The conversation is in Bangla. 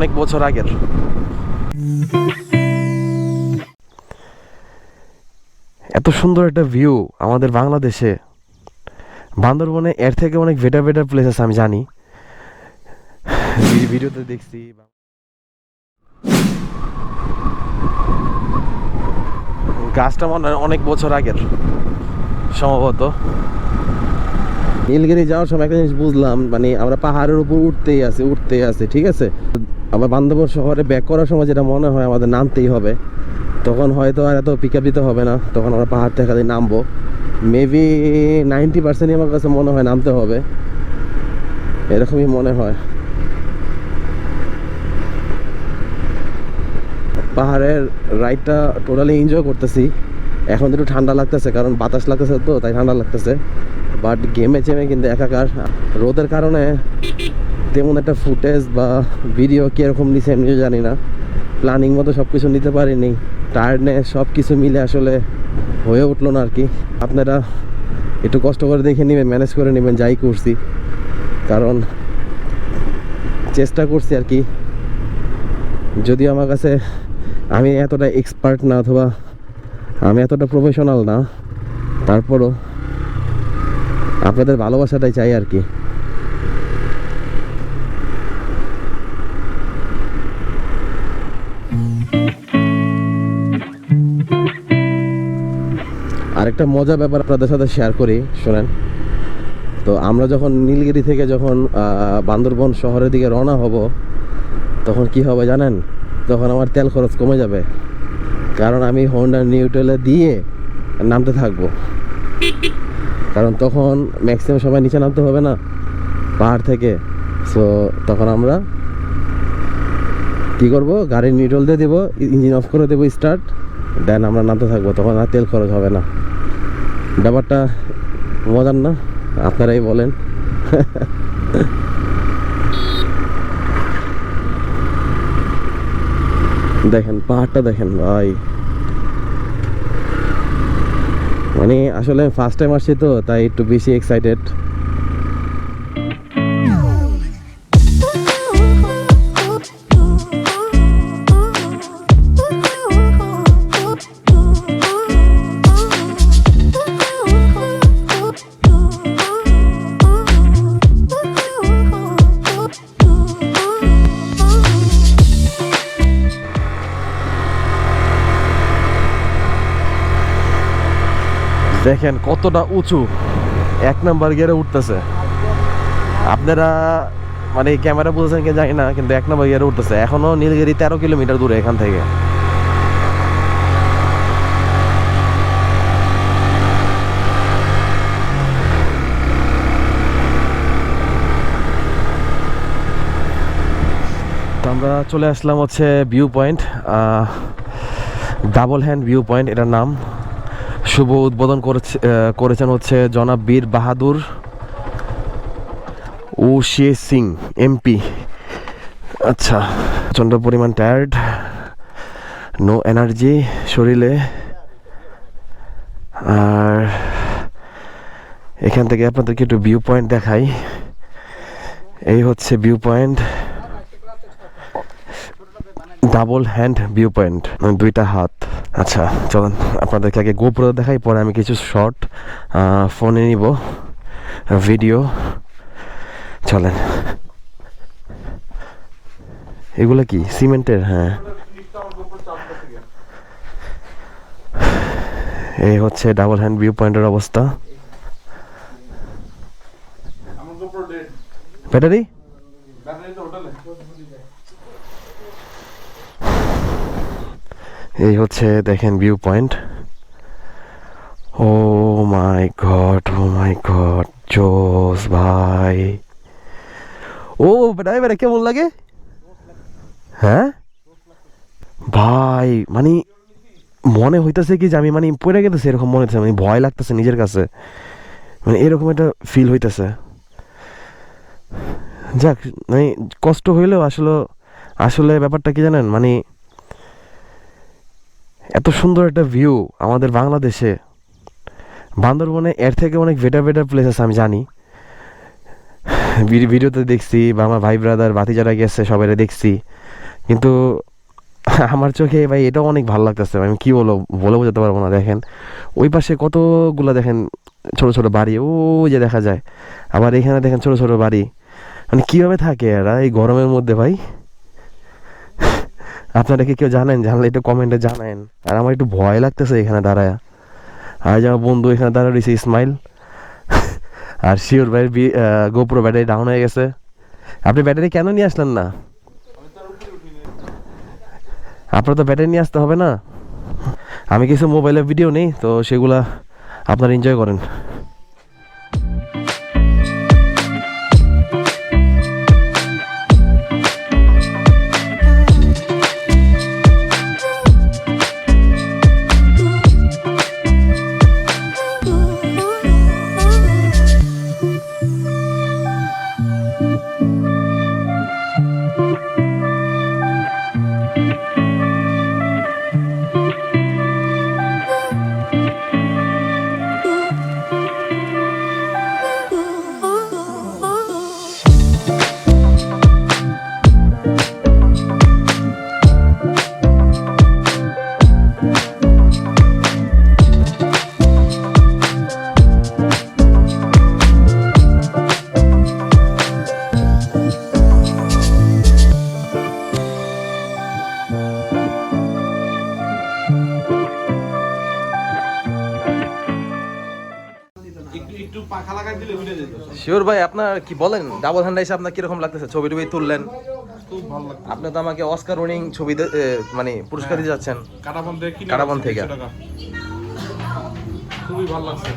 অনেক বছর আগের। এত সুন্দর একটা ভিউ আমাদের বাংলাদেশে। বান্দরবনে এর থেকে অনেক বেটার বেটার প্লেস আছে, আমি জানি। ভিডিওতে দেখছি গাছটা মনে হয় অনেক বছর আগের, সম্ভবত। নীলগিরি যাওয়ার সময় একটা জিনিস বুঝলাম মানে আমরা পাহাড়ের উপর উঠতেই আছে উঠতেই আছে, ঠিক আছে? আবার বান্ধবন শহরে ব্যাক করার সময় যেটা মনে হয় আমাদের নামতেই হবে, তখন হয়তো আর এত পিক আপ দিতে হবে না, তখন আমরা পাহাড় থেকে খালি নামবো। মেবি নাইনটি পার্সেন্টই আমার কাছে মনে হয় নামতে হবে, এরকমই মনে হয়। পাহাড়ের রাইডটা টোটালি এনজয় করতেছি, এখন একটু ঠান্ডা লাগতেছে, কারণ বাতাস লাগতেছে তো, তাই ঠান্ডা লাগতেছে। বাট গেমে চেমে কিন্তু একাকার, রোদের কারণে তেমন একটা ফুটেজ বা ভিডিও কীরকম নিছে এমনিও জানি না। প্ল্যানিং মতো সব কিছু নিতে পারিনি। টায়ার্ডনেস সব কিছু মিলে আসলে হয়ে উঠল না আর কি আপনারা একটু কষ্ট করে দেখে নেবেন ম্যানেজ করে নেবেন, যাই করছি। কারণ চেষ্টা করছি আর কি যদিও আমার কাছে আমি এতটা এক্সপার্ট না অথবা আমি এতটা প্রফেশনাল না, তারপরও আপনাদের ভালোবাসাটাই চাই আর কি আরেকটা মজা ব্যাপার আপনাদের সাথে শেয়ার করি, শোনেন। তো আমরা যখন নীলগিরি থেকে যখন বান্দরবন শহরের দিকে রওনা হব, তখন কি হবে জানেন? তখন আমার তেল খরচ কমে যাবে। কারণ আমি হোন্ডা নিউট্রেলে দিয়ে নামতে থাকব। কারণ তখন ম্যাক্সিমাম সময় নিচে নামতে হবে না, পাহাড় থেকে। সো তখন আমরা কি করব? গাড়ি নিউট্রাল দিয়ে দেবো ইঞ্জিন অফ করে দেবো স্টার্ট দেন আমরা নামতে থাকব। তখন আর তেল খরচ হবে না। ব্যাপারটা মজার না, আপনারাই বলেন। দেখেন, পাহাড়টা দেখেন ভাই। মানে আসলে ফার্স্ট টাইম আসছি তো, তাই একটু বেশি এক্সাইটেড দেখেন কতটা উঁচু। এক নাম্বার গিয়ারে উঠতেছে। আপনারা মানে ক্যামেরা বুঝেছেন কি জানি না, কিন্তু এক নম্বর গিয়ারে উঠতেছে। এখনও নীলগিরি তেরো কিলোমিটার দূরে এখান থেকে। আমরা চলে আসলাম হচ্ছে view point double hand view point এটার নাম। শুভ উদ্বোধন করেছে করেছেন হচ্ছে জনাব বীর বাহাদুর ও শে সিং এমপি আচ্ছা প্রচণ্ড পরিমাণ টায়ার্ড নো এনার্জি শরীরে। আর এখান থেকে আপনাদেরকে একটু ভিউ পয়েন্ট দেখাই। এই হচ্ছে view point double hand view point দুইটা হাত। আচ্ছা চলুন আপনাদেরকে আগে গোপ্রো দেখাই পরে আমি কিছু শর্ট ফোনে নিব ভিডিও চলেন। এগুলো কি? সিমেন্টের? হ্যাঁ। এই হচ্ছে ডাবল হ্যান্ড ভিউ পয়েন্টের অবস্থা। ব্যাটারি ব্যাটারি তো হোটেলে এই হচ্ছে দেখেন view point oh my god oh my god জোস ভাই। ও ড্রাইভার কেমন লাগে? হ্যাঁ? ভাই মানে মনে হইতেছে কি যে আমি মানে পড়ে গেতেছে, এরকম মনে হচ্ছে মানে ভয় লাগতেছে নিজের কাছে। মানে এরকম একটা ফিল হইতেছে। যাক মানে কষ্ট হইলেও আসলে আসলে ব্যাপারটা কি জানেন? মানে এত সুন্দর একটা ভিউ আমাদের বাংলাদেশে। বান্দরবনে এর থেকে অনেক বেটার বেটার প্লেস আছে, আমি জানি। ভিডিওতে দেখছি বা আমার ভাই ব্রাদার বাতি যারা গেছে, সবাই দেখছি। কিন্তু আমার চোখে ভাই এটাও অনেক ভালো লাগতেছে। আমি কি বলো বলে বোঝাতে পারব না, দেখেন। ওই পাশে কতগুলো দেখেন ছোট ছোট বাড়ি ও যে দেখা যায়। আবার এখানে দেখেন ছোট ছোট বাড়ি। মানে কীভাবে থাকে এরা এই গরমের মধ্যে ভাই? আপনারা কি কেউ জানেন? জানলে একটু কমেন্টে জানেন আর আমার একটু ভয় লাগতেছে এখানে দাঁড়ায়। আর যে আমার বন্ধু এখানে দাঁড়া রয়েছে ইসমাইল আর শিওর ভাইয়ের গোপ্রো ব্যাটারি ডাউন হয়ে গেছে। আপনি ব্যাটারি কেন নিয়ে আসলেন না? আপনার তো ব্যাটারি নিয়ে আসতে হবে না। আমি কিছু মোবাইলে ভিডিও নেই, তো সেগুলা আপনারা এনজয় করেন। শিওর ভাই আপনার কি বলেন? ডাবল হ্যান্ড এসে আপনার কীরকম লাগতেছে? ছবি টবি তুললেন? খুব ভালো লাগতো আপনি তো আমাকে অস্কার উইনিং ছবি মানে পুরস্কার দিয়ে যাচ্ছেন। কাটাবন থেকে থেকে। খুবই ভালো লাগছে।